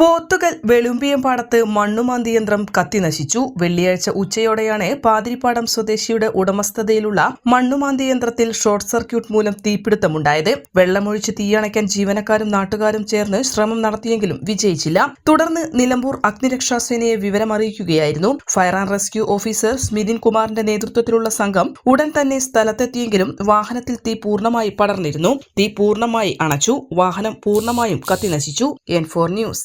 Pothukal Velumbiyam പാടത്ത് മണ്ണുമാന്തി യന്ത്രം കത്തിനശിച്ചു വെള്ളിയാഴ്ച ഉച്ചയോടെയാണ് പാതിരിപ്പാടം സ്വദേശിയുടെ ഉടമസ്ഥതയിലുള്ള മണ്ണുമാന്തി യന്ത്രത്തിൽ ഷോർട്ട് സർക്യൂട്ട് മൂലം തീപിടുത്തമുണ്ടായത്. വെള്ളമൊഴിച്ച് തീയണയ്ക്കാൻ ജീവനക്കാരും നാട്ടുകാരും ചേർന്ന് ശ്രമം നടത്തിയെങ്കിലും വിജയിച്ചില്ല. തുടർന്ന് നിലമ്പൂർ അഗ്നിരക്ഷാസേനയെ വിവരമറിയിക്കുകയായിരുന്നു. Fire and rescue officer Smithin കുമാറിന്റെ നേതൃത്വത്തിലുള്ള സംഘം ഉടൻ തന്നെ സ്ഥലത്തെത്തിയെങ്കിലും വാഹനത്തിൽ തീ പൂർണമായി പടർന്നിരുന്നു. തീ പൂർണമായി അണച്ചു. വാഹനം പൂർണമായും കത്തിനശിച്ചു എൻ ഫോർ ന്യൂസ്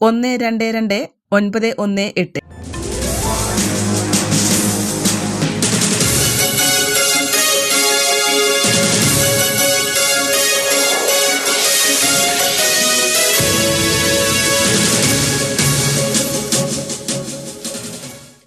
ഒന്ന് രണ്ട് രണ്ട് ഒൻപത് ഒന്ന് എട്ട്.